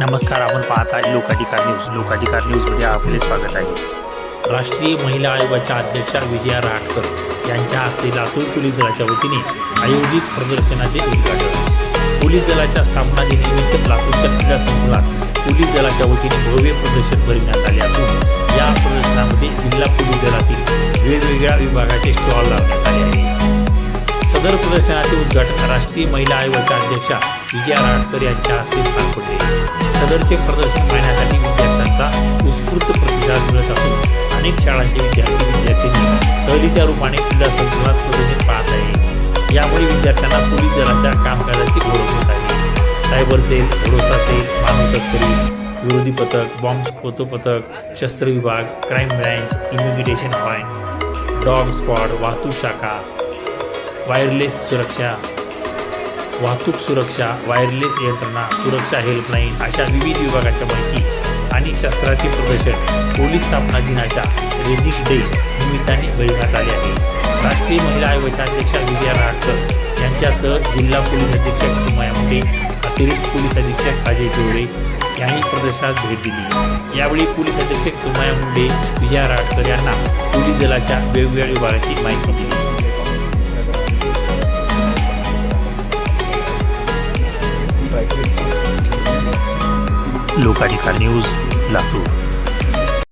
नमस्कार आपण पाहत आहे लोकाधिकार न्यूज. लोकाधिकार न्यूजमध्ये आपले स्वागत आहे. राष्ट्रीय महिला आयोगाच्या अध्यक्षा विजया राहटकर यांच्या हस्ते लातूर पोलीस दलाच्या वतीने आयोजित प्रदर्शनाचे उद्घाटन. पोलीस दलाच्या स्थापना दिनानिमित्त लातूरच्या क्रीडा संकुलात पोलीस दलाच्या वतीने भव्य प्रदर्शन भरविण्यात आले असून या प्रदर्शनामध्ये जिल्हा पोलीस दलातील वेगवेगळ्या विभागाचे स्टॉल लावण्यात आले आहे सदर प्रदर्शनाचे उद्घाटन राष्ट्रीय महिला आयोगाच्या अध्यक्षा विजय राटकर यांच्या हस्ते पार पडले सदरचे प्रदर्शन पाहण्यासाठी विद्यार्थ्यांचा उत्स्फूर्त प्रतिसाद मिळत असून अनेक शाळांचे विद्यार्थी विद्यार्थ्यांनी सहलीच्या रूपाने क्रीडा संकुलात प्रदर्शन पाहत आहे यामुळे विद्यार्थ्यांना पोलीस दलाच्या कामकाजाची ओळख होत आहे. सायबर सेल भरोसा सेल मानव तस्करी विरोधी पथक बॉम्ब स्फोतो पथक शस्त्र विभाग crime branch investigation point dog spot वाहतूक शाखा वायरलेस सुरक्षा वाहतूक सुरक्षा वायरलेस यंत्रणा सुरक्षा हेल्पलाईन अशा विविध विभागाच्या माहिती आणि शस्त्राचे प्रदर्शन पोलीस स्थापना दिनाच्या रेझिक डे निमित्ताने भरविण्यात आले आहे. राष्ट्रीय महिला आयोगाच्या अध्यक्षा विजया राहटकर यांच्यासह जिल्हा पोलीस अधीक्षक सुमाया मुंडे अतिरिक्त पोलीस अधीक्षक अजय जोडे यांनी प्रदर्शनात भेट दिली. यावेळी पोलीस अधीक्षक सुमाया मुंडे विजया राहटकर यांना पोलीस दलाच्या वेगवेगळ्या विभागाची माहिती दिली. लोकाधिकार न्यूज लातूर.